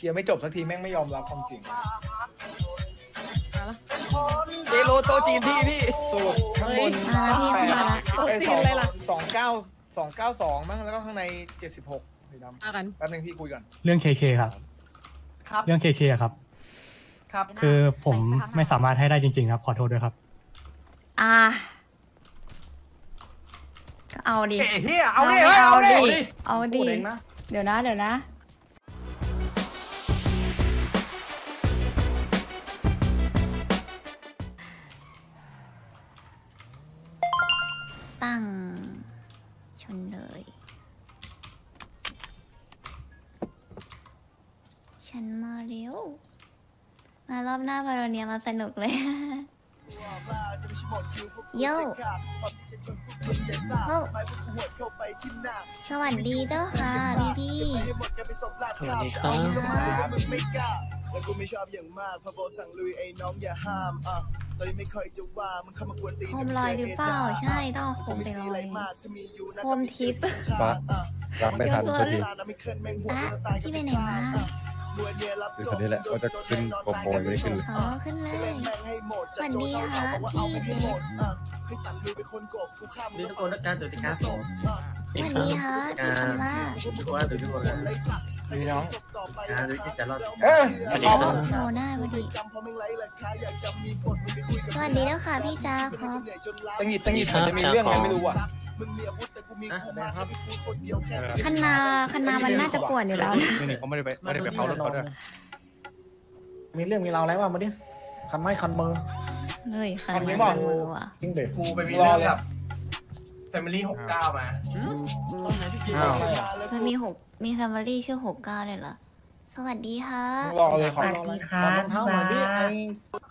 เคลียร์ไม่จบสักทีแม่งไม่ยอมรับความจริงเจโรโตจีนที่พี่สูตรข้างบนมาแล้วพี่เข้ามาละไอ้สองสองเก้าสองเก้าสองมั้งแล้วก็ข้างในเจ็ดสิบหกสีดำมากัน แป๊บนึงพี่คุยก่อนเรื่องเคเคครับ ครับเรื่องเคเคครับ ครับ คือผมไม่สามารถให้ได้จริงๆครับ ขอโทษด้วยครับ อ่าก็เอาดิ เฮ้ยเฮียเอาดิเฮ้ยเอาดิเอาดิเดี๋ยวนะ เดี๋ยวนะ หน้าพาโรเนียมาสนุกเลย โย่โอ้สวัสดีเจ้าค่ะพี่พี่สวัสดีครับแล้วกูไม่ชอบอย่างมากพอโบสั่งลุยไอ้น้องอย่าห้ามอะตอนนี้ไม่ค่อยจะว่ามึงเข้ามากวนตีนโคมลอยหรือเปล่าใช่ต้องเอาโคมไปลอยโคมทิพย์ปะรับไม่ทันสักทีอะพี่ไปไหนมา คือคนนี้แหละว่าจะขึ้นโปรโมยไม่ขึ้นเลยอ๋อขึ้นเลย สวัสดีค่ะพี่เดชดีทุกคนนักการสวัสดีครับสวัสดีค่ะพี่คำว่าทุกคนทุกคนเลยมีน้องการด้วยที่จะรอดเออสวัสดีครับโทรได้พอดีสวัสดีแล้วค่ะพี่จ้าครับตั้งหงิดตั้งหงิดจะมีเรื่องอะไงไม่รู้อะ คณาคณามันน่าจะป่วนอยู่แล้วนะนี่เขาไม่ได้ไปไม่ได้ไปเผารถเขาด้วยมีเรื่องมีราวอะไรวะมาดิคันไม้คันมือ เฮ้ยคันอันนี้มาบอก มือว่ะจริงเด็ดกูไปมีเรื่องกับ Family 69มาอ้าวมันมีหกมีแฟมิลี่ชื่อหกเก้าเลยเหรอ สวัสดีค่ะรอเลยขอขอรองเท้าหน่อยดิไอ้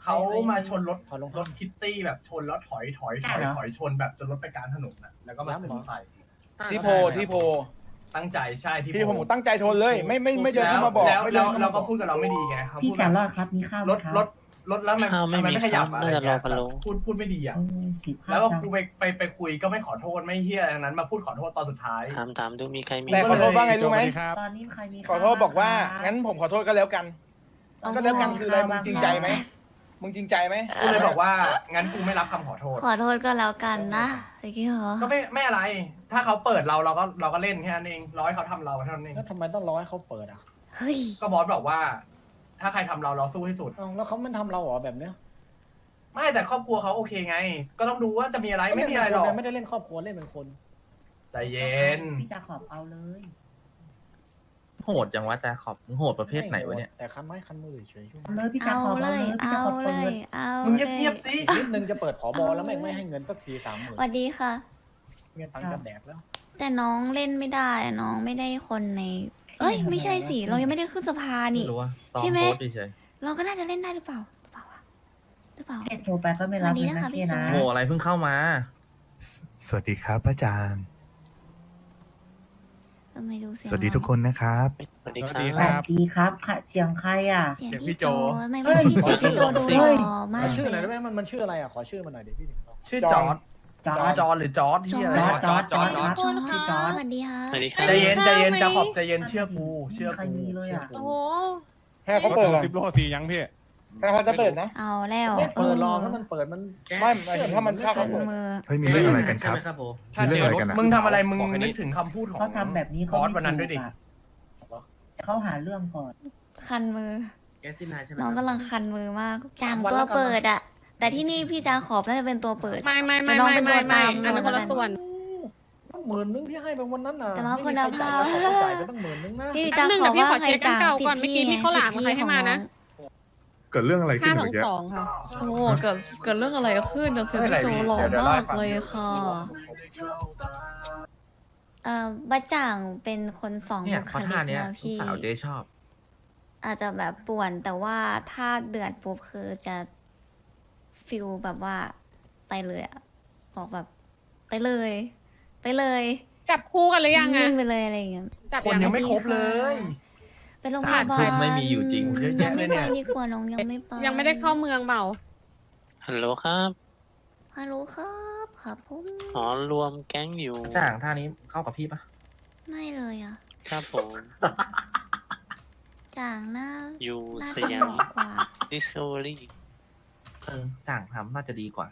เขามาชนรถถอดรองรเท้าถคิตตี้แบบชนแล้วถอยถอยถอยถอยชนแบบจนรถไปกลารถนนน่ะแล้วก็มาย้ำเหรถึองใส่ที่โพที่โพตั้งใจใช่ที่ที่ผมตั้งใจทนเลย ไม่ไม่ไม่เดินเข้ามาบอกแล้วไม่เดิแล้นวเข้าเรามาบก็อกพูดกับเราไม่ดีไงเขาพี่พูดแสแบบนรอดครับมีข้าวไหมรถครับรถ รถแล้วมันข้าวไม่ทำไมมีไม่ขยับครับอะไรน่าจะรอเงี้ยพะโล้ พูดพูดไม่ดีอะอืมหิข้าแล้วก็จังกูไปไปไปคุยก็ไม่ขอโทษไม่เฮียดังนั้นมาพูดขอโทษตอนสุดท้าย ถามถามดูมีใครมีแต่ขอโทษว่าไงรู้ไหมตอนนี้ใครมีขอโทษบอกว่า งั้นผมขอโทษก็แล้วกัน ก็แล้วกันคืออะไรมึงจริงใจไหมมึงจริงใจไหมกูเลยบอกว่างั้นกูไม่รับคำขอโทษ ขอโทษก็แล้วกันนะตะกี้เหรอก็ไม่ไม่อะไร ถ้าเขาเปิดเราเราก็เราก็เล่นแค่นั้นเองร้อยเขาทำเราเท่านั้นเอง แล้วทำไมต้องรอให้เขาเปิดอะ เฮ้ย ก็บอสบอกว่า ถ้าใครทำเราเราสู้ให้สุด เอ้าแล้วเขาไม่ทำเราเหรอแบบเนี้ยไม่แต่ครอบครัวเขาโอเคไง ก็ต้องดูว่าจะมีอะไรไม่มีอะไรหรอกไม่ได้เล่นครอบครัวเล่นเป็นคน ใจเย็น พี่จะขอบเอาเลย โหดจังวะจาขอบมึงโหดประเภทไหนวะเนี่ย แต่คันไม้คันมือเฉยเอาเลยพี่จะเอาขอบเลเอาเลยยพี่จะเอาขอบเลเปิยดเอามึงเลยเงียบๆสิ นิดนึงจะเปิดผอบอแล้วแม่งไม่ให้เงินสักทีสามหมื่นสวัสดีค่ะเมียตังค์จะแดกแล้วแต่น้องเล่นไม่ได้อะน้องไม่ได้คนใน เอ้ยไม่ใช่สิเรายังไม่ได้ขึ้นสภาไม่นี่ รู้ว่าซ้อมใช่ไหม โพสต์เฉยเราก็น่าจะเล่นได้หรือเปล่าหรือเปล่าวะหรือเปล่าเอ็ดโทรไปก็ไม่รับสวัสดีเลยนะคะนะพี่พี่จ๊ะนะๆโหอะไรเพิ่งเข้ามาสวัสดีครับป้าจาง ทำไมดูเสียงสวัสดีทุกคนนะครับ สวัสดีคสวัสดีรับครับ สวัสดีครับค่ะเสียงใครอะ เสียงเสียงพี่พี่โจโจไม่ไม่พี่พี่โจดูหล่อมากขอชื่อหเลน่อยยได้ไหมมันมันชื่ออะไรอะ ขอชื่อมันหน่อยดิพี่ถึงเขาชื่อจอร์ด จอร์ดจอร์ดหรือจอร์ดที่อะไรจอร์ดจอร์ดจอร์ดจอร์ดพี่จอร์ดสวัสดีค่ะสวัสดีครับ ใจเย็นใจเย็นจะขอบใจเย็นเชื่อกูเชื่อใครกูมีเลยอะโอ้โหแค่เขาเปิดก่อนสิบโลสี่ยังพี่แค่เขาจะเปิดนะเอาแล้วไม่เปิดรอถ้ามันเปิดมันไม่หมายถึงถ้ามันเข้าขัเขานเปิดมือเฮ้ยมีเรื่องอะไรกันครับใช่ไหมครับโบมีเรื่องอะไรกันอะมึงทำอะไรมึงนึกถึงคำพูดของเขาทำแบบนี้บเขาอสไม่วันนั้นด้วยดิถูกอะเขาหาเรื่องก่อนคันมือแกซินไนใช่ไหมน้องกำลังคันมือมากจางตัวเปิดอะ แต่ที่นี่พี่จาขอบน่าจะเป็นตัวเปิด ไม่ไม่ไม่น้องไม่เป็นไม่ตัวไม่ตามอันนั้นคนละส่วนหมื่นนึงที่ให้ไปวันนั้นน่ะแต่ว่าคุณภาพ ไม่มีใครจ่ายเขาต้องจ่ายไปตั้งหมื่นนึงนะพี่แป๊จาบนึงขอเดี๋ยวพี่ว่าขอใครเช็คกันจางเก่าสิก่อนทธิ์เมื่อพี่กี้ไงพี่ข้าวหลามสิทธิ์ใครพี่ให้ของมาน้นะองเกิดเรื่องอะไรขึ้นห้าสเมื่อองกี้สองค่ะ โอ้เกิดเกิดเรื่องอะไรขึ้นเดี๋ยวเซนพี่โจหล่อมากเลยค่ะ เอ่อบ้าจ่างเป็นคนสองเนี่บุยคข้อลิท่ากเนี้ยนะลูกพี่ สาวเจ๊ชอบ อาจจะแบบป่วนแต่ว่าถ้าเดือดปุ๊บคือจะ ฟิลแบบว่าไปเลยอะบอกแบบไปเลย ไปเลยจับคู่กันหรือยังอะนิ่งไปเลยอะไรอย่างเงี้ย จับคนยังยังไม่ครบเลย ไปโรงพยาบาสาลมทุ่มไม่มีอยู่จริง เยอะแยะเลยเนี่ย งไม่ไปดีกว่าน้องยังไม่ไปยังไม่ได้เข้าเมืองเปล่าฮัลโหลครับ ฮัลโหลครับครับผมอ๋อรวมแก๊งอยู่จ้างท่านี้เข้ากับพี่ปะไม่เลยอะ ครับผมจจ่างหน้าอยู่หน้าสขยาม กว่าดิสคัฟ เออต่างทำน่าจะดีกว่า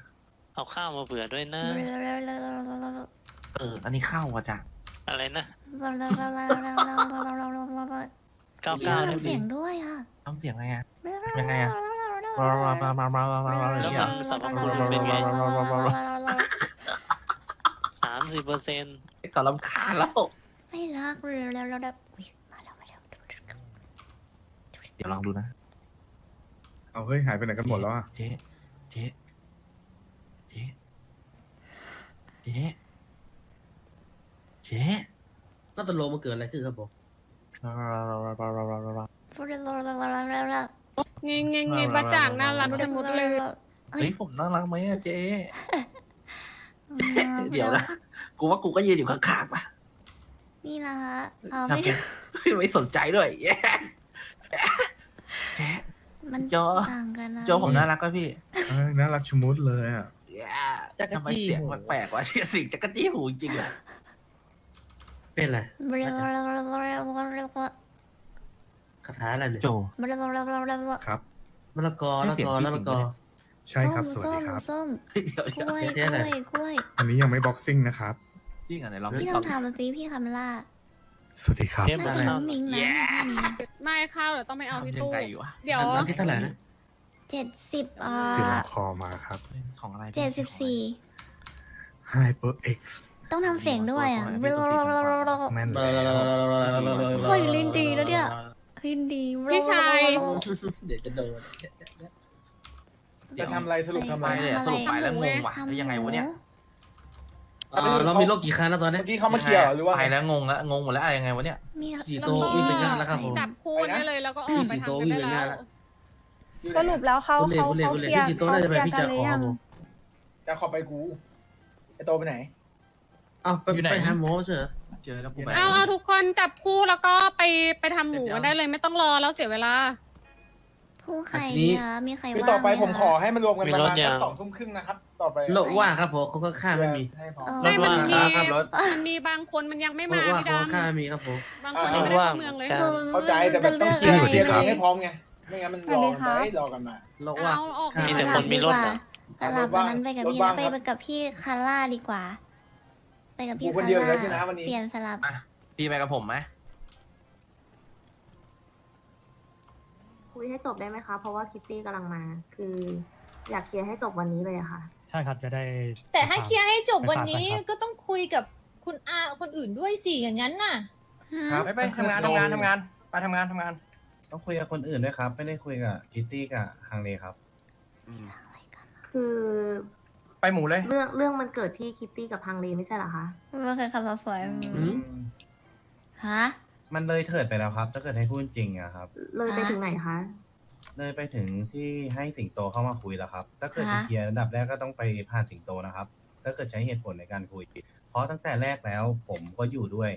เอาข้าวมาเผื่อด้วยนะ เออ อันนี้ข้าวว่ะจ้ะอะไรนะก้าเก้าไทำเสียงด้วยอะทำเสียงไงอะมามามามามามามาอะไรแล้วอย่ามังนสรรพคุณมันเป็นไงสามสิบเปอร์เซ็นต์เงี้ยก็ลำคาญแล้ว ไม่รักแล้วแล้วแล้วอุ้ยมาแล้วมาแล้วเดี๋ยวลองดูนะเอาเฮ้ยหายไปไหนกันหมดแล้วอะเจ๊ เจ๊เจ๊น่าจะลงมาเกิดอะไรขึ้นครับผมเงี้ยเงี้ยเงี้ยป้าจ่างน่ารักสมุดเลย เฮ้ยผมน่ารักไหมอะเจ๊ เดี๋ยวนะ กูว่ากูก็ยืนอยู่ข้างๆป่ะนี่นะฮะเอาไม่ไม่สนใจด้วยแย่เจ๊ มันจอ ต่างกันนะ โจผมน่ารักป่ะพี่ เอ้ยน่ารักชะมุดเลยอะ แย่ทำไมเสียงแปลกๆวะเสียงสิ่งจักรจี้หูจริงๆอะเป็นไรโจคาถาอะไรเนี่ยโจ ครับ มะละกอมะละกอมะละกอ ใช่ครับ สวัสดีครับ ส้มเดี๋ยวกเดี๋ยวล้วยเดี๋กยวล้เดี๋ยววยกล้วยอันนี้ยังไม่บ็อกซิ่งนะครับ จริงอะไหนลองพี่พี่ต้ตอองบทำมาสิพี่คำล่าสวัสดีครับ เทปน่ามาจะข้าวมิงนะท่านไม่ข้าวเดี๋ยวต้องไปเอาที่ทำยังตู้ ไงอยู่อะเดี๋ยว อันที่เท่าไหร่นะ เจ็ดสิบอ่คือลาองคอมาครับของอะไรพี่เจ็ดสิบสี่ HyperX ต้องทำเสียงด้วยอะแม่นแล้วเฮ้ยลินดีแล้วเนี่ยลินดีพี่ชาย เดี๋ยวจะโดนจะทำอะไรสรุปทำไปอะไรเลยอะสรุปไปแล้วงงว่ะทำแล้วยังไงวะเนี่ยอ่าเรามีโรคกี่คันแล้วตอนนี้เมื่อกี้เขามาเคลียร์เหรอหรือว่าไปแล้วงงแล้วงงหมดแล้วอะไรยังไงวะเนี่ย มีกี่แล้วโตก็วิ่งไปงานแล้วครับผม จับคู่ได้เลยแล้วก็ออกไปทำกันได้แล้ว สรุปแล้วเขาบุเล่เขาบุเล่เขาบุเคเล่ลียร์พี่สิโตน่าจะไปพี่กัจานหขรืออคยัรับงผมจะขอไปกูไอโตไปไหนเอาไปอยู่ไหนไปหาหมอเถอะเจอแล้วกูไปเอาเอาทุกคนจับคู่แล้วก็ไปไปทำหมูกันได้เลยไม่ต้องรอแล้วเสียเวลาผู้ใครดีคะมีใครคือว่างต่อไปหผมขอให้มันรวมกันมีประรมาถณยัสังกสองทุ่มครึ่งนะครับ ต่อไปโลกว่างครับผมเขาข้างๆไม่มีให้พอเออไม่มันมีครับรถมันมีบางคนมันยังไม่โลมากว่างพี่เขาดำข้างๆมีครับผมบางคนยังไม่ได้เข้าเมืองเลยว่างคือเข้าใจแต่แบบต้องเคลียร์จะเคลียร์เลืตัอกวเองอะไรให้พร้อมไง ไม่งั้นมันรอกันไปรอกันมาโลกว่างเอาออกข้างมีๆแต่คนมีรถเหรอสลับวันนั้นไปกับพี่รถว่างไปครับกับพี่คาร่าดีกว่า ไปกับพี่กูคนคาเดียวร่าเลยใช่ไหมวันนี้ เปลี่ยนสลับอะพี่ไปกับผมไหมคุยให้จบได้ไหมคะ เพราะว่าคิตตี้กำลังมา คืออยากเคลียร์ให้จบวันนี้เลยอะค่ะ ใช่ครับจะได้ แต่ให้เคลียร์ให้จบวันนี้ไปฝากไปครับก็ต้องคุยกับคุณอาคนอื่นด้วยสิอย่างนั้นน่ะครับไปไปทำงานทำงานทำงาน ไปทำงานทำงาน ต้องคุยกับคนอื่นด้วยครับ ไม่ได้คุยกับคิตตี้กับฮังเลครับคือไปหมูเลย เรื่องเรื่องมันเกิดที่คิตตี้กับพังเลไม่ใช่เหรอคะ ไม่เคยขับรถสวยอืม ฮะ มันเลยเถิดไปแล้วครับ ถ้าเกิดให้พูดจริงอะครับ เลยไปถึงไหนคะ เลยไปถึงที่ให้สิงโตเข้ามาคุยแล้วครับ ถ้าเกิดฮะจะเคลียร์ระดับแรกก็ต้องไปผ่านสิงโตนะครับ ถ้าเกิดใช้เหตุผลในการคุย เพราะตั้งแต่แรกแล้วผมก็อยู่ด้วย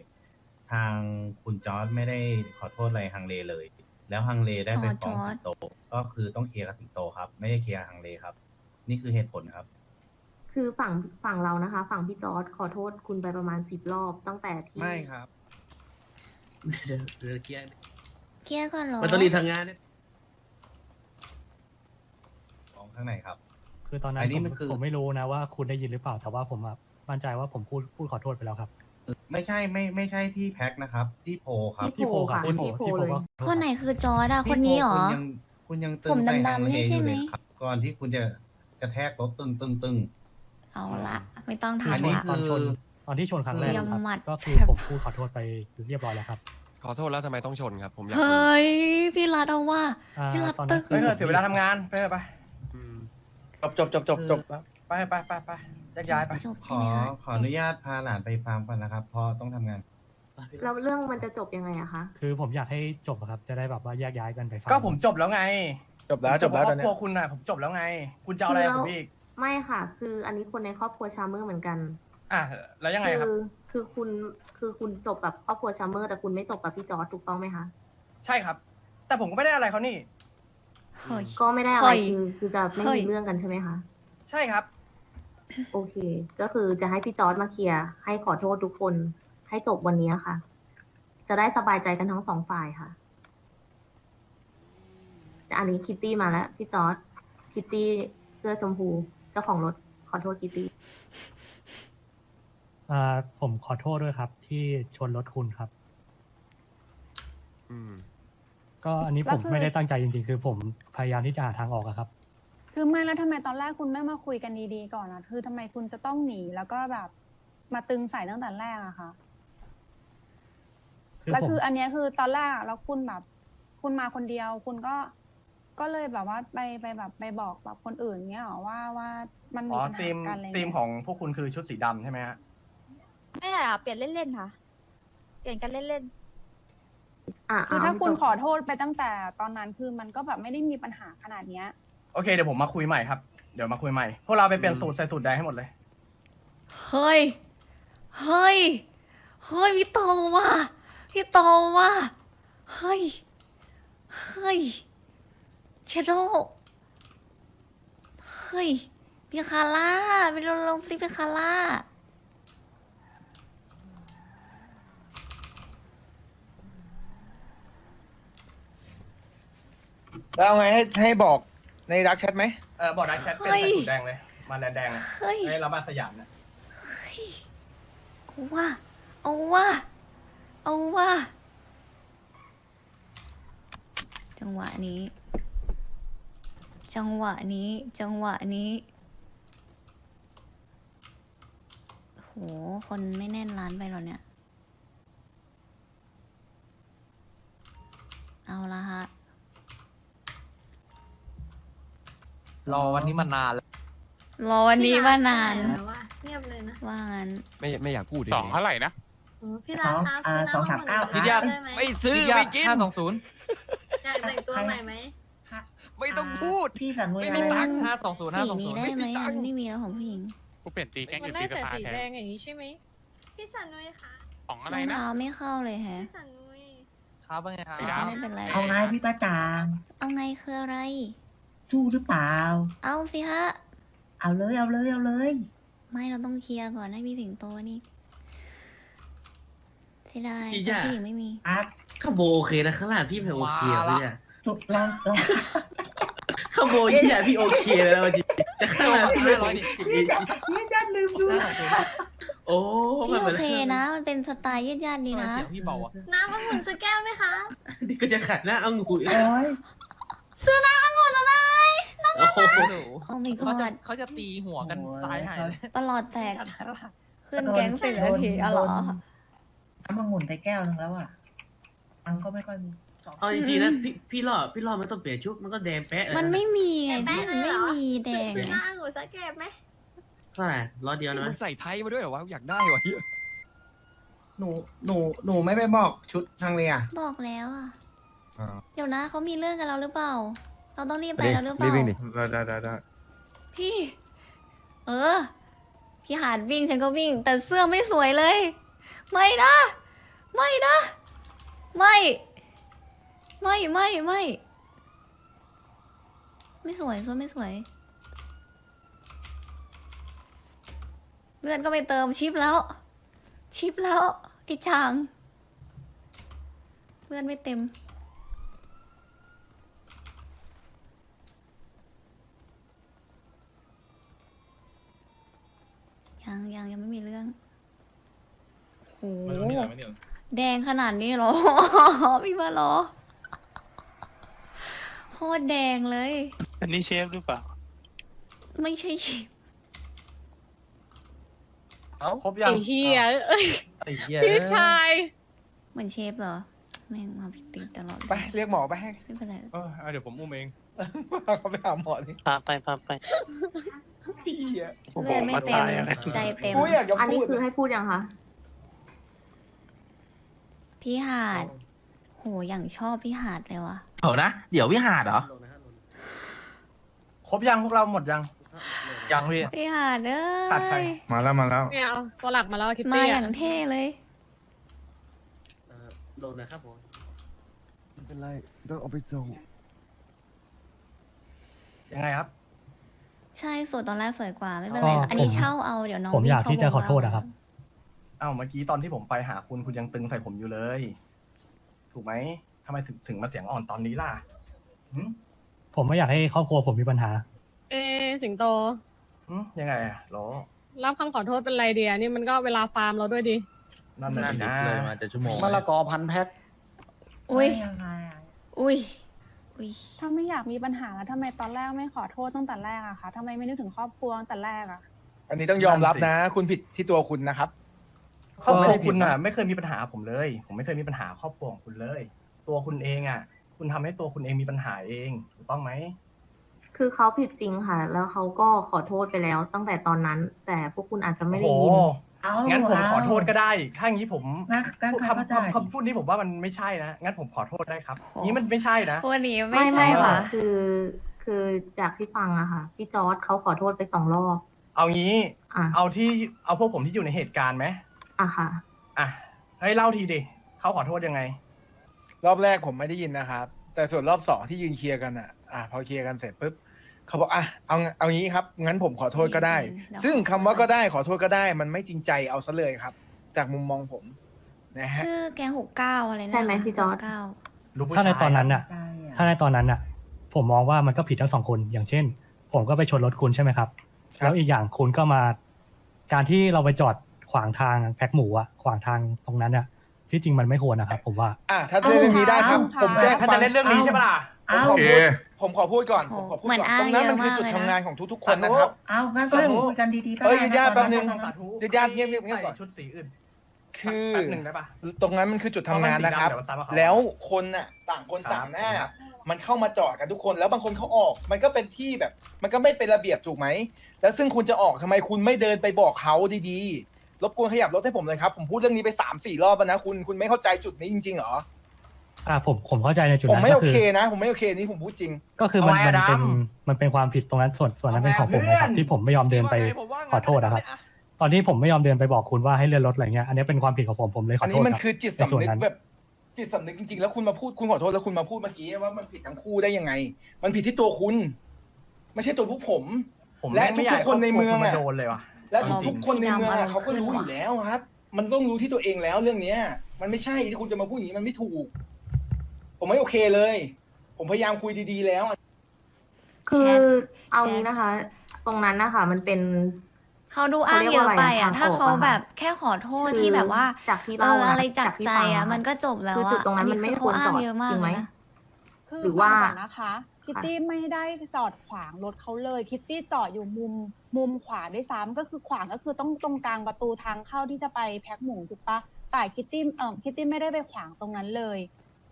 ทางคุณจอร์ดไม่ได้ขอโทษอะไรฮังเลเลย แล้วฮังเลได้ไปฟ้องสิงโต ก็คือต้องเคลียร์กับสิงโตครับ ไม่ได้เคลียร์ฮังเลครับ นี่คือเหตุผลครับ คือฝั่งฝั่งเรานะคะ ฝั่งพี่จอร์ดขอโทษคุณไปประมาณสิบรอบตั้งแต่ที่ไม่ครับเดี๋ยวเดี๋ยวเคลียร์เคลียร์ก่อนเหรอมันต้องรีบทำงานเนี่ยของข้างในครับ คือตอนนั้อันนนี้ผมมันคือ ผมไม่รู้นะว่าคุณได้ยินหรือเปล่าแต่ว่าผมอะมั่นใจว่าผมพูดพูดขอโทษไปแล้วครับ ไม่ใช่ไม่ไม่ใช่ที่แพ็คนะครับ ที่โพลครับที่โพลครับที่ที่โพลโพลที่โพลเลยว่าคนไหนคือจอร์ดอะที่คนนี้เหรอ คุณยังคุณยังตึงผมใส่ดำๆฮังเลนี่ใช่อยู่ไหมเลยครับก่อนที่คุณจะกระแทกรถตึงตึงตึงเอาละไม่ต้องอันทำนี้ละคืตอนชนตอนที่ชนครั้งแรกเตรียมครับหมัดก็คือผมพูดขอโทษไปเรียบร้อยแล้วครับขอโทษแล้วทำไมต้องชนครับผมอยากเฮ้ยพี่รัดเอาว่าอ่าพี่รัตตอนตึนั้นกไปเถอะเสียเวลาทำงานไปเถอะไปจบจบจบจบจบไปไปไปไป แยกย้ายไป จบขใช่อไหมคะขออนุญาตพาหลานไปฟาร์มก่อนนะครับ เพราะต้องทำงาน แล้วเรื่องมันจะจบยังไงอะคะ คือผมอยากให้จบอะครับ จะได้แบบว่าแยกย้ายกันไปฟัง ก็ผมจบแล้วไงจบแล้วจบแล้วตอนครเนี้อยบครัวคุณน่ะผมจบแล้วไง คุณจะเอาอะไรกับผมอีก ไม่ค่ะ คืออันนี้คนในครอบครัวชาเมอร์เหมือนกัน อะแล้วยังไงคืครับคือคุณคือคุณจบกับครอบครัวชาเมอร์ แต่คุณไม่จบกับพี่จอร์ดถูกต้องไหมคะ ใช่ครับ แต่ผมก็ไม่ได้อะไรเขานี่ เฮ้ย ก็ไม่ได้อะเฮ้ไรยคือคือจะไม่เฮ้มีย เรื่องกันใช่ไหมคะ ใช่ครับ โอเค ก็คือจะให้พี่จอร์ดมาเคลียร์ให้ขอโทษทุกคนให้จบวันนี้ค่ะ จะได้สบายใจกันทั้งสองฝ่ายค่ะแต่อันนี้คิตตี้มาแล้ว พี่จอร์ดคิตตี้เสื้อชมพูเจ้าของรถขอโทษคิตตี้ อ่าผมขอโทษด้วยครับ ที่ชนรถคุณครับ อืม ก็อันนี้แล้ผวมคือ ไม่ได้ตั้งใจจริงๆ คือผมพยายามที่จะหาทางออกอะครับ คือไม่แล้วทำไมตอนแรกคุณไม่มาคุยกันดีๆก่อนอะคือทำไมคุณจะต้องหนีแล้วก็แบบมาตึงใส่ตั้งแต่แรกอะคะคือแล้วผมคืออันเนี้ยคือตอนแรกอะแล้วคุณแบบ คุณมาคนเดียว คุณก็ก็เลยแบบว่าไปไปแบบไปบอกแบบคนอื่นเงี้ยเหรอว่าว่ามันมีอ๋อปัญหาทีมกันอะไรทีมเงี้ยของพวกคุณคือชุดสีดำใช่ไหมฮะไม่ใช่ค่ะเปลี่ยนเล่นๆค่ะ เปลี่ยนกันเล่นอะคือเถ้าคุณจบขอโทษไปตั้งแต่ตอนนั้นคือมันก็แบบไม่ได้มีปัญหาขนาดเนี้ย โอเคเดี๋ยวผมมาคุยใหม่ครับ เดี๋ยวมาคุยใหม่ พวกเราไปเปลี่ยนสูตรใส่สูตรแดงให้หมดเลย เฮ้ย เฮ้ย เฮ้ยพี่โตว่ะพี่โตว่ะเฮ้ย เฮ้ยเชโดเฮ้ยพี่คาร่าไปลงลงสิพี่คาร่า แล้วเอาไงให้ให้บอก ในดักแชทไหมเออบอกได้แชทเป็นเฮ้ยใส่สูตรแดงเลย มาแลนแดงเลยเฮ้ย เอ้ยเรามาสยามนะเอาว่า เอาว่า เอาว่า จังหวะนี้ จังหวะนี้ จังหวะนี้ โห คนไม่แน่นร้านไปหรอเนี่ย เอาละฮะ รอวันนี้มานานแล้วรอวันนี้มานานว่าเงียบเลยนะว่างั้น ไม่ไม่อยากพูดสองเท่าไหร่นะโอ้พี่รักครับซื้อน้ำมาหมดหนึ่งพี่ยากได้ไหมไม่ซื้อไม่กินห้าสองศูนย์อยากแต่งตัวใหม่ไหมไม่ต้องพูด พี่สันนุยไม่อะมีไรตังค์ห้าสองศูนย์ห้าสีสองศูนี้นย์ได้ไหมมันไม่มีแล้วของผู้หญิงกูเปลี่ยนตีแก๊งอมันยู่ได้ตีสแต่ภาสีแทนแดงอย่างนี้ใช่ไหมพี่สันนุยค่ะของอะรไรองนะเท้าไม่เข้าเลยแฮะพี่สันนุยครับว่าไงครับไม่ได้ไม่เป็นไรเอาไงพี่ป้าจางเอาไงคืออะไร สู้หรือเปล่า เอาสิฮะ เอาเลยเอาเลยเอาเลย ไม่เราต้องเคลียร์ก่อนให้พี่สิงโตนี่เสียดายพี่แต่ย่าผู้หญิงไม่มีอัพขโมโอเคนะข้างหลังพี่ไม่โอเคอะพี่เนี่ยสุดลองลองขโมยที่พี่โอเคเลยแล้วจริงแต่ข้างหลังพี่ไม่โอเคเนี่ยยันลืมดูโอ้พี่มันโอเหมือนเคนะ มันเป็นสไตล์ยืดยาดดีนะ เสียงพี่เบาอะน้ำองุ่นสักแก้วไหมคะนี่ก็จะขัดหน้าเอางูอีกโอ้ย ซื้อน้ำองุ่นอะไร โอ้โหโอ้ my เขาจะ god เขาจะตีหัวกันตายหายเลยประหลอดแตกขึ้นแก๊งสิบนาทีอ๋อเหรอ น้ำมางุ่นไปแก้วนึงแล้วอะอังก็ไม่ค่อยมีสองเอาจริงๆนะพี่พี่รอดพี่รอดไม่ต้องเปลี่ยนชุดมันก็แดงแป๊ะเลยะมันไม่มีไงแป๊ะพี่มันไม่เลยเหรอมีแดงซื้อไงน้ำองุ่นสักแก้วไหมเท่าไหร่ร้อยเดียวนะมันใส่ไทยมาด้วยเหรอวะอยากได้วะเหี้ยหนูหนูหนูไม่ไปบอกชุดทางเลยอะบอกแล้วอะอ่าเดี๋ยวนะเขามีเรื่องกับเราหรือเปล่า เราต้องรีบไปดิแล้วหรือเปรีบล่าวิ่งดิได้ได้ได้ได้พี่ เออ พี่หาดวิ่งฉันก็วิ่ง แต่เสื้อไม่สวยเลย ไม่นะ ไม่นะ ไม่ ไม่ไม่ไม่ ไม่สวยเสื้อไม่สวย เลือดก็ไปเติมชิปแล้ว ชิปแล้วไอ้จางเลือดไม่เต็ม ยังยังยังไม่มีเรื่องโหแดงขนาดนี้เหรอ พี่มาเหรอ โคตรแดงเลย อันนี้เชฟหรือเปล่า ไม่ใช่ชิปครบยังไอ้เฮียเอ้ยไอ้เหี้ยพี่ชายเหมือนเชฟเหรอ แม่งมาพิติดตลอดเลยไปเรียกหมอไปให้ไม่เป็นไร เออเอาเดี๋ยวผมอุ้มเอง เขาไปหาหมอที่พาไปพาไป พี่อะเลือดไม่เต็ม ใจเต็ม กูอยากจะอันพูนี้ดคือให้พูดยังคะ พี่หาด โห อย่างชอบพี่หาดเลยวะเดี๋ยวนะ เดี๋ยววิหารเหรอ ครบยังพวกเราหมดยัง ยังพี่ พี่หาดเอ้ตัดไป ย มาแล้วมาแล้วเนี่ยเอาตัวหลักมาแล้วคิตมาตี้ออะย่างเท่เลยโดนนะครับผม ไม่เป็นไรต้องเอาไปส่งยังไงครับ ใช่สวยตอนแรกสวยกว่าไม่เป็นไรอ๋ออันนี้ผม เช่าเอาเดี๋ยวน้องผมวิ่งอยากเข้ที่จะวงขอโทษเราอะครับ อ้าวเมื่อกี้ตอนที่ผมไปหาคุณคุณยังตึงใส่ผมอยู่เลย ถูกไหมทำไมถึงถึงมาเสียงอ่อนตอนนี้ล่ะหึผมไม่อยากให้ครอบครัวผมมีปัญหา เอสิงโต หึยังไงอะโหลรับคำขอโทษเป็นไรเดียนี่มันก็เวลาฟาร์มเราด้วยดิ นั่นน่ะสินะเลยมาจะชั่วโมงมะละกอพันแพ็คอุ้ยยังไงอะอุ้ย อุ้ยถ้าไม่อยากมีปัญหาแล้วทำไมตอนแรกไม่ขอโทษตั้งแต่แรกอะคะทำไมไม่นึกถึงครอบครัวตั้งแต่แรกอะอันนี้ต้องยอมรับนะ คุณผิดที่ตัวคุณนะครับ ครอบครัวไม่ได้ผิดคุณนะอะไม่เคยมีปัญหาผมเลย ผมไม่เคยมีปัญหาครอบครัวของคุณเลย ตัวคุณเองอะ คุณทำให้ตัวคุณเองมีปัญหาเองถูกต้องไหมคือเขาผิดจริงค่ะ แล้วเขาก็ขอโทษไปแล้วตั้งแต่ตอนนั้น แต่พวกคุณอาจจะไม่ได้โอ้ยินโห เอางั้นผมเาขอโทษก็ได้ ถ้างี้ผมงั้นงั้นพูดใครก็คำได้คำคำพูดนี้ผมว่ามันไม่ใช่นะ งั้นผมขอโทษได้ครับนี้มันไม่ใช่นะ วันนี้ไม่ไม่ไม่ใช่ค่ะว่ะคือ คือจากที่ฟังอะค่ะ พี่จอร์ดเขาขอโทษไปสองรอบ เอางี้ อะ เอาที่ เอาพวกผมที่อยู่ในเหตุการณ์ไหมอะค่ะ อะ ให้เล่าทีดิ เขาขอโทษยังไง รอบแรกผมไม่ได้ยินนะครับ แต่ส่วนรอบสองที่ยืนเคลียร์กันอะอะพอเคลียร์กันเสร็จปุ๊บ เขาบอกอะเอาเอางี้ครับ งั้นผมขอโทษก็ได้เดี๋ยวซึ่งคำว่าก็ได้ขอโทษก็ได้ มันไม่จริงใจเอาซะเลยครับ จากมุมมองผมนะฮะชื่อแกงหกเก้าอะไรนะใช่ไหมพี่จอร์จ เก้ารู้ผู้ถ้าในชายตอนนั้นคน่ะรับใช่อะถ้าในตอนนั้นน่ะ ผมมองว่ามันก็ผิดทั้งสองคน อย่างเช่น ผมก็ไปชนรถคุณใช่ไหมครับครับแล้วอีกอย่างคุณก็มา การที่เราไปจอดขวางทางแพ็คหมูอะขวางทางตรงนั้นเนี่ยที่จริงมันไม่ควรนะครับผมว่า อะถ้าเรื่องนี้ได้ครับเอาผมแจ้งถ้าจะเล่นเรื่องนี้ใช่ปะล่ะ ผมเอาขอโอเคพูดผมขอพูดก่อน ผมขอพูดเหมือนก่อนอ้าตงรงนั้นมันเยคืออะจุดมากเลยนะ ทำงานของทุกๆคนนะครับเอางั้นซึ่ก็งคุยกันดีๆก็เอ้ยได้ญาติตแป๊อนบนึนั้นงตอนนั้นสาธุญาติๆเงียบๆเงียบๆก่อน ใส่ชุดสีอื่นคือแป๊บหนึ่งได้ปะ ตรงนั้นมันคือจุดทำงานนะครับเอามันสีดำเดี๋ยวซ้ำกับเขา แล้วคนน่ะต่างคนครับต่างหน้า มันเข้ามาจอดกันทุกคนแล้วบางคนเขาออก มันก็เป็นที่แบบ มันก็ไม่เป็นระเบียบถูกไหม แล้วซึ่งคุณจะออกทำไมคุณไม่เดินไปบอกเขาดีๆรบกวนขยับรถให้ผมเลยครับ ผมพูดเรื่องนี้ไปสามสี่รอบแล้วนะคุณคุณไม่เข้าใจจุดนี้จริงๆเหรอ อ่าผมผมเข้าใจในจุดผมนั้นไม่ก็โอคือเคนะ ผมไม่โอเคนี่ผมพูดจริง ก็คือมันเอาไว้มันอะเป็นดำ มันเป็นความผิดตรงนั้นส่วนส่วนนั้นเป็นของผมเอาไว้นะครับเพื่อนที่ผมไม่ยอมเดินไป ขอโทษนะครับ ตอนที่ผมไม่ยอมเดินไปบอกคุณว่าให้เลื่อนรถอะไรเงี้ยอันนี้เป็นความผิดของผมผมเลยขอัอนโทนี้ษมันครับ คือจิตในส่สำวนนึกนั้น แบบจิตสำนึกจริงๆ แล้วคุณมาพูดคุณขอโทษแล้วคุณมาพูดเมื่อกี้ว่ามันผิดทั้งคู่ได้ยังไง มันผิดที่ตัวคุณ ไม่ใช่ตัวพวกผม ผมและไม่อยากทุกๆคนในเมืองมาอะ โดนเลยว่ะ และจริงๆ ทุกๆคนในเมืองพี่ดำอะเขาก็รู้อารมณ์ขึ้นอยู่แล้วครับ มันต้องรู้ที่ตัวเองแล้วเรื่องเนี้ย มันไม่ใช่ที่คุณจะมาพูดอย่างนี้มันไม่ถูก ผมไม่โอเคเลย ผมพยายามคุยดีๆแล้วคือแชทเอางี้นะคะ ตรงนั้นนะคะมันเป็น เขาดูอ้างเยอะไปอะ เขาเรียกว่าอะไรอะถ้าเขาทางออกอะ แบบแค่ขอโทษคือที่แบบว่า จากที่เอเล่าออะอะไรจากจากที่ใจฟัง อะอะมันก็จบแล้วคืออะจุดตรงนั้นมันไม่ควรเขาจอดอ้างเยอะมากจริงไหมเลยนะ คือหรือว่าฟังก่อนนะคะ คิตตี้ไม่ได้จอดขวางรถเขาเลย คิตตี้จอดอยู่มุมมุมขวาด้วยซ้ำก็คือขวางก็คือต้องตรงกลางประตูทางเข้าที่จะไปแพ็คหมูถูกปะแต่คิตตี้เอ่อคิตตี้ไม่ได้ไปขวางตรงนั้นเลย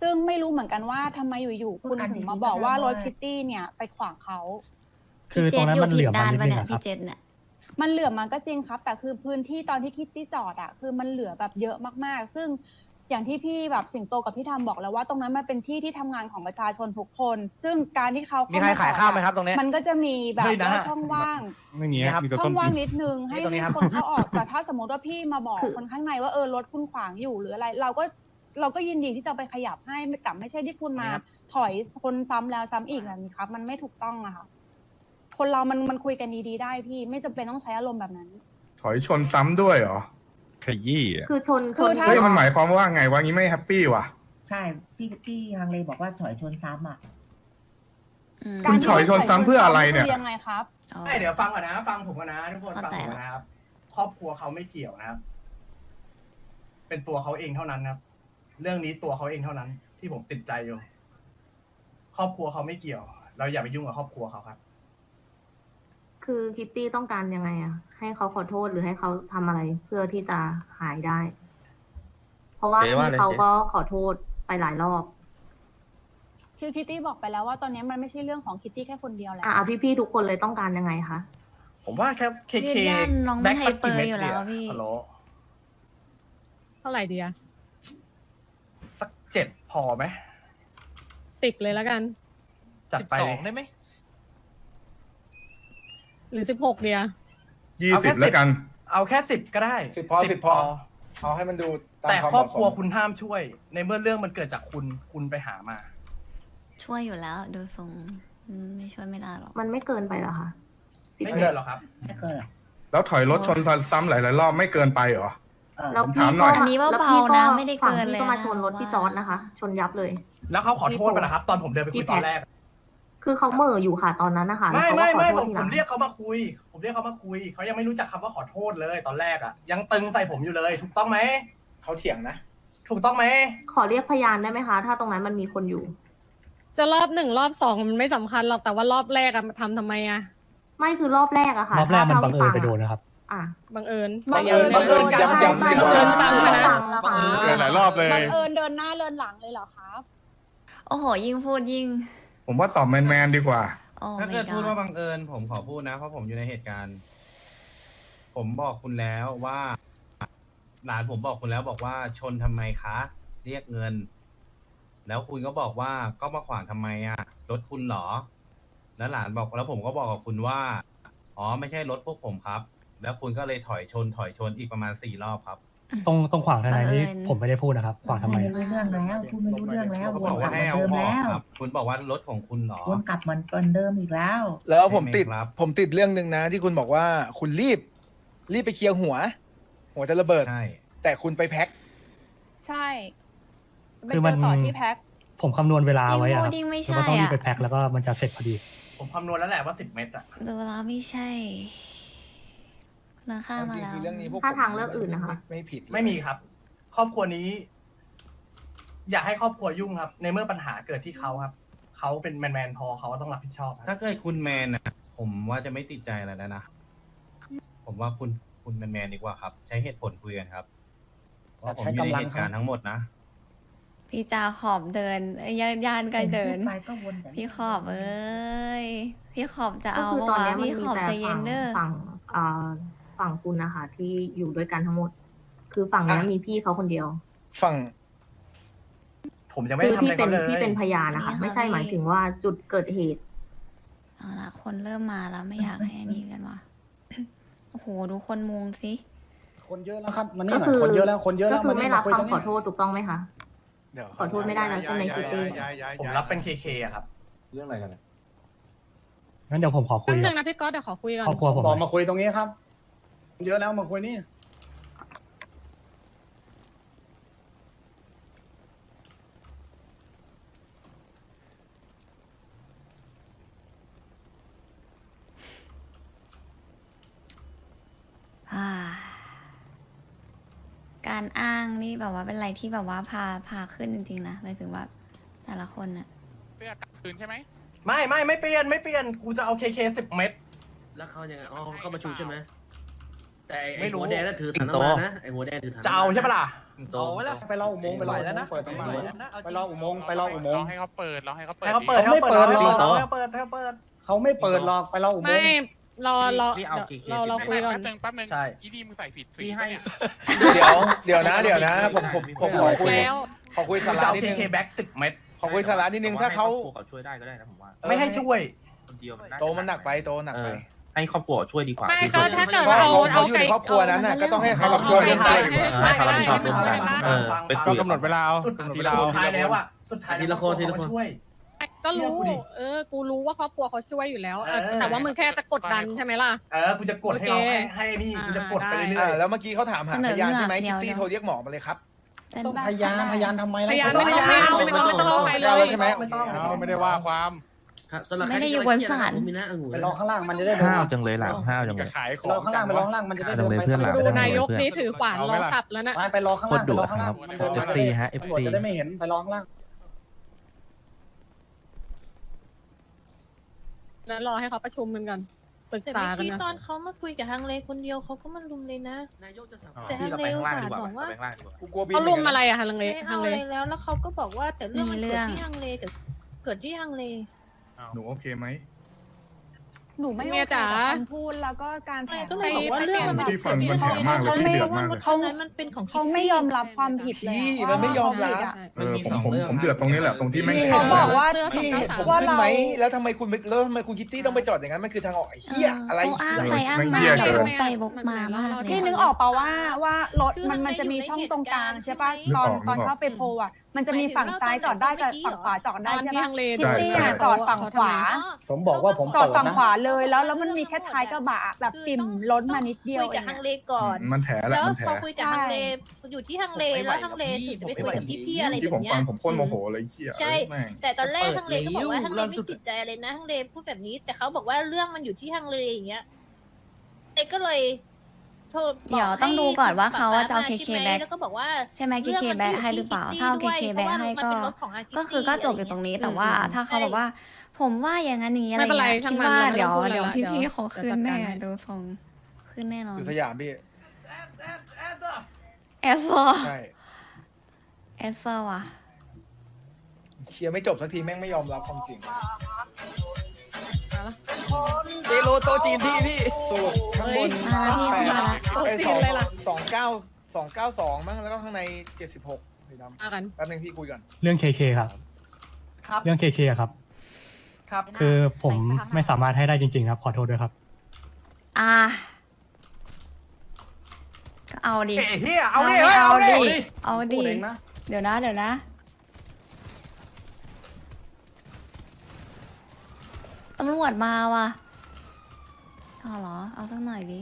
ซึ่งไม่รู้เหมือนกันว่าทำไมอยู่ๆคุณถึงมาบอกว่ารถคิตตี้เนี่ยไปขวางเขา คือพี่เจตรงษนั้นอยู่มันเหผิลื่ดอมมาด้านนิดปะนึงเนี่ยอะครับ พี่เจษเนี่ยมันเหลือมันก็จริงครับ แต่คือพื้นที่ตอนที่คิตตี้จอดอะคือมันเหลือแบบเยอะมากๆ ซึ่งอย่างที่พี่แบบสิงโตกับพี่ทำบอกแล้วว่าตรงนั้นมันเป็นที่ที่ทำงานของประชาชนทุกคน ซึ่งการที่เขามีเข้าใครมาขายข้าวไหมครับตรงเนี้ย มันก็จะมีแบบเฮ้ยนะ ว่าช่องว่าง ไม่มีครับ มีแต่ช่ต้อนงว่างปี นิดนึงให้นี่ตรงนี้ให้ครับ คนเข้าออกแต่ถ้าสมมติว่าพี่มาบอกคือคนข้างในว่าเออรถคุณขวางอยู่หรืออะไร เราก็ เราก็ยินดีที่จะไปขยับให้แต่ไม่ใช่ที่คุณมา ถอยคนซ้ำแล้วซ้ำอีกแบบนี้ครับ มันไม่ถูกต้องอะค่ะ คนเรามันมันคุยกันดีๆได้พี่ไม่จำเป็นต้องใช้อารมณ์แบบนั้น ถอยชนซ้ำด้วยเหรอขยี้อะคือชนคืชอนถ้าเฮ้ยมันหมายความว่าไงวะงี้ไม่แฮปปี้ว่ะใช่พี่พี่ฮังเลบอกว่าถอยชนซ้ำอะอืมคุณที่ถอยชนซ้ำเพื่ออะไรเนี่ยคือยังไงครับอ๋อไม่เดี๋ยวฟังก่อนนะ ฟังผมก่อนนะทุกคนเข้าฟังใจผมก่อนนะครับ ครอบครัวเขาไม่เกี่ยวนะครับ เป็นตัวเขาเองเท่านั้นนะครับ เรื่องนี้ตัวเขาเองเท่านั้น ที่ผมติดใจอยู่ ครอบครัวเขาไม่เกี่ยว เราอย่าไปยุ่งกับครอบครัวเขาครับ คือคิตตี้ต้องการยังไงอะให้เขาขอโทษหรือให้เขาทำอะไรเพื่อที่จะหายได้ เพราะว่าเจ๊ว่าอะไรพี่เขาเจ๊ก็ขอโทษไปหลายรอบคือคิตตี้บอกไปแล้วว่าตอนนี้มันไม่ใช่เรื่องของคิตตี้แค่คนเดียวแล้ว อะอะพี่ๆทุกคนเลยต้องการยังไงคะผมว่าแค่เคยืเคนยันน้องแบ็คไฮสักเปอกี่ร์เม็ดอยู่เนี่แล้ยวพี่ ฮัลโหลเท่าไหร่เดียสัก เจ็ดพอไหมสิบเลยแล้วกัน จัดไปได้ไหมหรือสิบหกเดียยี่เอาแค่สิบแล้วกัน เอาแค่สิบก็ได้สิบพอสิบพอ เอาให้มันดูตามแต่ความครอบเหมาะครัวสมคุณห้ามช่วย ในเมื่อเรื่องมันเกิดจากคุณคุณไปหามา ช่วยอยู่แล้ว ดูทรงอืมไม่ช่วยไม่ได้หรอก มันไม่เกินไปเหรอคะสิบไม่เอ็เกิดนหรอกครับไม่เกินหรอกแล้วถอยรถชนซ้ำหลายๆรอบไม่เกินไปเหรอเออ แล้วผมพี่ถามหน่อยก็อันนี้ว่าแล้วเบาพี่นะไม่ได้เกินฝั่งเลยพี่ก็มานะชนรถว่าพี่จอร์ดนะคะ ชนยับเลย แล้วเขาขอโทษไปแล้วครับ ตอนผมเดินไปคุยตอนแรกคืคือเขาเหม่ออยู่ค่ะตอนนั้นนะคะแล้วไม่เขาก็ไม่ขอไม่โทษทีหลัผมผมงเรียกเขามาคุย ผมเรียกเขามาคุยเขายังไม่รู้จักคำว่าขอโทษเลยตอนแรกอะ ยังตึงใส่ผมอยู่เลย ถูกต้องไหมเขาเถียงนะถูกต้องไหมขอเรียกพยานได้ไหมคะ ถ้าตรงนั้นมันมีคนอยู่ จะรอบหนึ่งรอบสองมันไม่สำคัญหรอกแต่ว่ารอบแรกอะทำทำไมอะไม่คือรอบแรกอะค่ะรอบแรกมันถ้าบังเอิญท่าไปที่โดฟันนะครับ อะบังเอิญบังเอิญแต่บังเอิญยังย้ำย้ำไม่ดีกว่าเกินฟังนะฟังแล้วค่ะเกินหลายรอบเลย บังเอิญเดินหน้าเดินหลังเลยเหรอครับ โอ้โห ยิ่งพูดยิ่ง ผมว่าตอบแมนๆดีกว่า โอ้ ถ้า my เกิดพูดว่า god บังเอิญผมขอพูดนะ เพราะผมอยู่ในเหตุการณ์ ผมบอกคุณแล้วว่า หลานผมบอกคุณแล้วบอกว่าชนทำไมคะ เรียกเงิน แล้วคุณก็บอกว่าก็มาขวางทำไมอะรถคุณเหรอ แล้วหลานบอกแล้วผมก็บอกกับคุณว่า อ๋อไม่ใช่รถพวกผมครับ แล้วคุณก็เลยถอยชนถอยชนอีกประมาณสี่รอบครับ ตรงตรงขวางทนายนี้บังเอิญผมไม่ได้พูดนะครับ ขวางทำไมไม่รู้เรื่องแล้วพูดไม่รู้เรื่องแล้วก็วบอนกกลัว่าบให้เหมือนเอาเดิมออกแล้วครับคุณบอกว่ารถของคุณเหรอวนกลับเหมือนเหมือนเดิมอีกแล้ว แล้วผมติดใช่ไหมครับ ผมติดเรื่องหนึ่งนะ ที่คุณบอกว่าคุณรีบ รีบไปเคลียร์หัว หัวจะระเบิด ใช่ แต่คุณไปแพ็คใช่ไปคือเจมันอต่อที่แพ็คผมคำนวณเวลาไว้อะครับยิ่งพูดยิ่งไม่แล้วก็ใช่ต้องรีบอะ ไปแพ็คแล้วก็มันจะเสร็จพอดี ผมคำนวณแล้วแหละว่าสิบเมตรอะ ดูแล้วไม่ใช่ เรื่องข้ามมาแล้วจริงๆเรื่องนี้พวกถ้าผมทางเลือกอื่นนะคะไม่ไม่ผิดเลยไม่มีครับ ครอบครัวนี้ อยากให้ครอบครัวยุ่งครับ ในเมื่อปัญหาเกิดที่เขาครับ เขาเป็นแมนแมนๆพอเขาก็ต้องรับผิดชอบครับ ถ้าเกิดคุณแมนนะผมว่าจะไม่ติดใจอะไรแล้วนะ ผมว่าคุณคุณแมนแมนๆดีกว่าครับ ใช้เหตุผลคุยกันครับเพราะผมอยู่ในเหตุการณ์ทั้งหมดนะ พี่จาขอบเดินยานยานก็เดิน ไปก็วนแต่พี่ขอบเอ้ย พี่ขอบจะก็เอาคือปะตอนวะเนี้ยมันพี่มีขอบแต่ใจเย็นฝั่งเด้อ ฝั่งเอ่อ ฝั่งคุณนะคะที่อยู่ด้วยกันทั้งหมด คือฝั่งเนี้ยมีพี่เขาคนเดียว ฝั่ง ผมยังไม่คือได้ทำที่อะไรเป็เขานเลยที่เป็นพยานนะคะนี่ค่ะไม่ใช่พี่หมายถึงว่าจุดเกิดเหตุ เอาละคนเริ่มมาแล้วไม่อยากให้อันนี้กันวะโอ้โห ดูคนมุงสิคนเยอะแล้วครับมันนี่ก็หน่อคืยอคนเยอะแล้วคนเยอะก็แล้วคือมันไม่นี่รับคุยตรงคำขนี้อโทษถูกต้องไหมคะ เดี๋ยวขอโทษไม่ได้แล้วใช่ไหมคิตตี้ ผมรับเป็นเคเคอะครับ เรื่องอะไรกันเนี่ยงั้นเดี๋ยวผมขอคุแป๊ยบนึกับงนะพี่ก๊อตเดี๋ยวขอคุยก่อนครอบครัวผมหบน่ออกยมาคุยตรงนี้ครับ เยอะแล้วมาคุยนี่อ่า การอ้างนี่แบบว่าเป็นอะไรที่แบบว่าพาพาขึ้นจริงๆนะหมายถึงว่าแต่ละคนอะเพื่อกลับคืนใช่ไหมไม่ไม่ไม่เปลี่ยนไม่เปลี่ยนกูจะเอาเคเคสิบเมตรแล้วเขายังไงอ๋อเข้ามาชูใช่ไหม แต่ไม่ไอ้รู้หัวแดงน่ะถือถังน้ำมันนะไอ้หัวแดงถือถังจะเอาใช่ปะล่ะโตไปรออุโมงค์ไปรออุโมงค์เปิดตรงไหนไปรออุโมงค์ไปรออุโมงลอค์งให้เขาเปิดลองให้เขาเปิดให้เขาเปิดดิให้เขาเปิดเขาไม่เปิดให้หรอกเขาเปิดให้เขาเปิดเขาไม่เปิดหรอกไปรออุโมไม่งค์รอรอพี่เอาเดี๋ยว KK เราเราคุยก่อนแป๊บนึงแป๊บนึงใช่อีนี่มึงใส่ผิดสีพี่ให้ปะเนี่ยเดี๋ยวเดี๋ยวนะเดี๋ยวนะผมผมผมขอคุยแล้วขอคุยกูสาจะระเอานิดเคนึงเคแบ็กสิบเมตรขอคุยสาระนิดนึงถ้าเขาเขาช่วยได้ก็ได้นะผมว่าไม่ให้ช่วยคนเดียวโตมันหนักไปโตหนักไป ให้ครอบครัวช่วยดีกว่าไม่ที่ก็สุดถ้าเกิดเพราะว่าเอาเขาเอาอยู่ไก่ในครอบครัวนั้นน่ะก็ต้องให้เขาเอารับช่วยให้กันได้ได้ดีกว่าให้เขารับผิดชอบไม่ร่วมไม่กันไม่เออฟังไปฟังคุยก็กำหนดเวลาเอาสุดกำหนดทีเวละลาสุเอาดท้ายแล้วอะสุดท้ายทีละคนทีละคนเขาช่วย ก็รู้เชื่อกูดิเออ กูรู้ว่าครอบครัวเขาช่วยอยู่แล้วเออเออ แต่ว่ามึงแค่จะกดดันใช่ไหมล่ะ เออกูจะกดให้เราโอเคให้ให้นี่กูจะกดไปอ่าเรื่อ่าอยๆแล้วเมื่อกี้เขาถามหาเสนพอยานใช่ไหมเดี๋คิยวตตี้โทรเรียกหมอมาเลยครับเป็นต้องพยานพยานทำไมล่ะพยานเขาไม่ต้ต้อองงไม่เอาไม่ต้องไม่ต้องรอใครเลเอายใช่ไหมไม่ต้องเอาไม่ได้ว่าความ ครับสำหรับใครไม่ได้ที่อยู่กำลังบนเครียดศาลผมมีหน้าองุ่นไปรอข้างล่างมันจะได้เดินห้าวจังเลยหลังห้าวจังจะเลย ขายขไปองรอข้างล่างไปรอข้างล่างมันจะได้เดินเลยไปเพื่อนหลังดูนายกนี่ถือขวานรอขับแล้วนะไปไปรอข้างล่างโคตรดุไปรอข้างล่างครับมันเดินไป FC ฮะ ตำรวจ FC จะได้ไม่เห็นไปรอข้างล่าง แล้วรอให้เขาประชุมกันก่อนปรึกแต่ษาเมื่อกันกี้นะตอนเขามาคุยกับฮังเลคนเดียวเขาก็มาลุมเลยนะ นายกจะสับแต่พี่เราไปข้างล่างดีกว่าบอกว่าไปข้างล่างดีกว่ากูกลัวบินเขารวมอะไรอะฮังเลไม่ฮัเอางอะเลไรแล้วแล้วเขาก็บอกว่าแต่เรื่องมันมีเรื่เกิอดงที่ฮังเลกับเกิดที่ฮังเล หนูโอเคไหมหนูไม่เมียโอเคจ๋ากับคำพูดแล้วก็การแถไม่ลก็งเลยบอกว่าไปเรื่องมันที่ฟังมันแถมมากเลยพี่เดือดมากเลย เขานั้นมันเป็นของเขาไม่ยอมรับความผิดเลยพี่อะมันไม่ยอมรับ ว่าเขาผิดอะเออผมผมผมเดือดตรงนี้แหละตรงที่แม่งพี่แข็เขางบอกว่า เสื้อพี่เห็นผมว่าขึ้นเรา ไหมแล้วทำไมคุณไม่แล้วทำไมคุณคิตตี้ต้องไปจอดอย่างนั้นมันคือทางออกไอ้เหี้ยอะไรเขาอ้างไปอ้างแม่งมาเหี้ยเลเกิยนวกไปวกมามากเลยพี่นึกออกปะว่าว่ารถมันมันจะมีช่องตรงกลางใช่ปะตอนตอนเข้าไปโพลอะมันจะมีฝั่งซ้ายจอดได้กับฝั่งขวาจอดได้ตอนใช่ที่ปะทางเลคิตตี้ใช่อะใช่จอดฝั่งขวา ผมบอกว่าผมจอดเปิดฝั่งนะขวาเลยแล้วแล้วมันมีแค่ท้ายกระบะแบบปิ่มล้นมานิดเดียวคุยเอกับงฮังอะ เลก่อน มันแถแหละแล้วมันแถพอคุยกับฮังเลใช่อยู่ที่ฮังเลผมไม่ไหวแล้วฮังเลหรอกถึงจะไปผมไม่คุยไหวกับพี่ๆอะไรแบที่ผมบเนี้ฟัย งผมโคตรโมโหเลยเหี้ยใช่แม่งแต่ตอนแรกเปิดฮังเลก็บอกว่าเร็วฮังเลเราไม่สุดติดใจอะไรนะฮังเลพูดแบบนี้ แต่เขาบอกว่าเรื่องมันอยู่ที่ฮังเลอย่างเงี้ยเอ็กก็เลย โทรบอกเดี๋ยวต้องดูก่อนว่าเขาว่าจะเอาให้ KK ใช่ไหม back แล้วก็บอกว่าใช่ไหม KK รื่องแบมันกให้หรือเปล่ายู่ที่ถ้าเอาด้วย KK เพแบราะกว่าให้มันก็เป็นรถของ Agility ก็คือก็จบอยู่ตรงนี้แต่ว่าอืมถ้าเขาบอกว่า ผมว่าอย่างนั้นอย่างนี้อะไรไม่เป็นไรเงี้ยช่างคิดมันว่าเราไม่เดี๋ยวต้องพูดอะไรเดี๋ยวละพี่เดี๋พี่ยวเขาขึ้นจัดการแน่ให้ดูทรงขึ้นแน่นอนอยู่สยามพี่แอสซอใช่แอสซอว่ะเคลียร์ไม่จบสักทีแม่งไม่ยอมรับความจริง เจโรโตจีนพี่พี่สูตรข้างบนมาแล้วพี่แปเข้าดมาละไอ้โอ้ยสองจีนเลยล่ะสองเก้าสองเก้าสองมั้งแล้วก็ข้างในเจ็ดสิบหกสีดำมากัน แป๊บนึงพี่คุยก่อน เรื่องเคเคครับ ครับ เรื่องเคเคครับ ครับ คือผมไม่สามารถให้ได้จริง ๆ ครับ ขอโทษด้วยครับ อะก็เอาดิเฮ้ยเฮียเอาดิเฮ้ยเอาเอาดิดิเอาพูดิดเองนะ เดี๋ยวนะ เดี๋ยวนะ ตำรวจมาว่ะเอาเหรอ เอาสักหน่อยดิ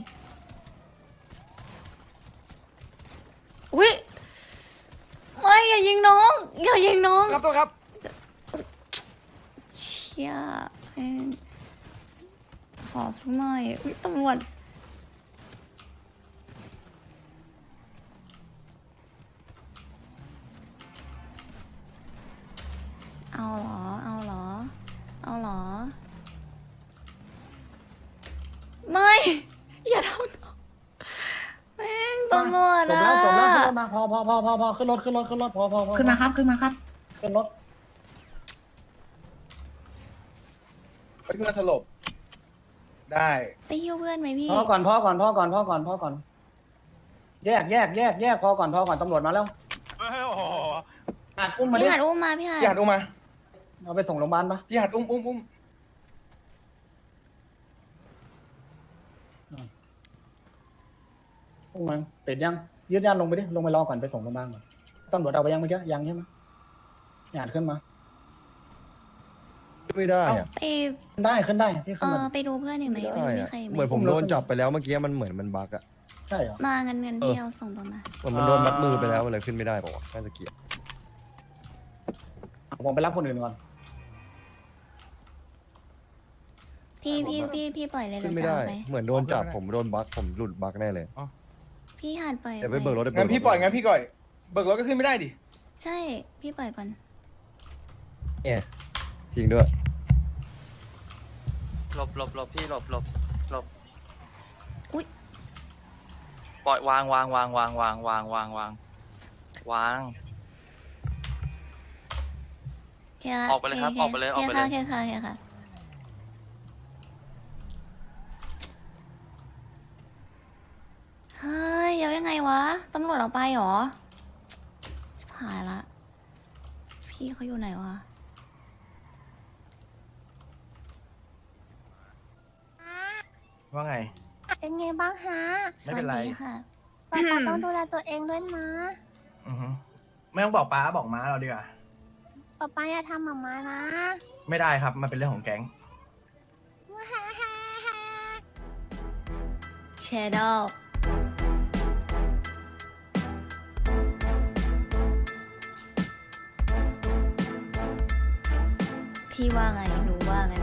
อุ้ยไม่อย่ายิงน้อง อย่ายิงน้อง ครับตัวครับ เชี่ยแม่งขอสักหน่อย อุ้ยตำรวจ เอาเหรอ เอาเหรอ เอาเหรอ ไม่ อย่าทำน้องแม่งตำรวจ จบ อะ แล้วจบแล้วขึ้นรถมาพ อพอพอพอพอขึ้นรถขึ้นรถขึ้นรถพอพอพอขึ้นมาครับขึ้นมาครับขึ้นรถเพื่อนสลบ ได้ไปหิ้วเพื่อนไหมพี่พอก่อนพอก่อนพอก่อนพอก่อนพอก่อน แยกแยกแยกแยกพอก่อนพอก่อนตำรวจมาแล้วอัดอุ้มมาดิพี่หัดอุ้มมาพี่หัดพี่หัดอุ้มมาเอาไปส่งโรงพยาบาลปะพี่หัดอุ้มอุ้มอุ้มอุ้มมันเป็ดยัง ยืดยันลงไปดิ ลงไปรอก่อนไปส่งโรงพยาบาลก่อนตำรวจเอาไปยังเมื่อกี้ยังใช่ไหมอ่านขึ้นมา ไม่ได้อะไปขึ้นได้ขึ้นได้พี่เอขึ้นมาอไปดูเพื่อนหน่อยไหมไม่ไปได้ดูมีอะใครไหมเหมือนผมโดนจับไปแล้วเมื่อกี้มันเหมือนมันบั๊กอะใช่เหรอมาเงินเงินพี่เอาส่งตัวมาเหมือนมันโดนมัดมือไปแล้วมันเลยขึ้นไม่ได้บอกว่าวะน่าจะเกี่ยวผมไปรับคนอื่นก่อน พี่พี่พี่พี่ปล่อยเลยขึ้นเราไม่จะได้ เอาไปเหมือนโดนจับผมโดนบั๊กผมหลุดบั๊กแน่เลย พี่หัดปล่อยเดี๋ยวไปเบิกรถได้งั้นพี่ปล่อยงั้นพี่ก่อยเบิกรถก็ขึ้นไม่ได้ดิใช่ พี่ปล่อยก่อน เนี่ยจริงด้วยหลบหลบหลบพี่หลบหลบหลบอุ๊ย ปล่อยวางวางวางวางวางวางวางวางวาง เคลียร์ออกไปเลยครับคออกไปเลยออกไปเลย เคลียร์ค่ะเคลียร์ค่ะเคลียร์ค่ะ เฮ้ยเอายังไงวะ ตำรวจเอาไปเหรอชิบหายละ พี่เขาอยู่ไหนวะว่าไง เป็นไงบ้างฮะไม่เป็นไร สวัสดีค่ะป๊าป๊าต้องดูแลตัวเองด้วยนะอือฮึไม่ต้องบอกป้าบอกม้าเราดีกว่าป๊าป๊าอย่าทำหมามานะไม่ได้ครับ มันเป็นเรื่องของแก๊งเชดอล พี่ว่าไงหนูว่าไง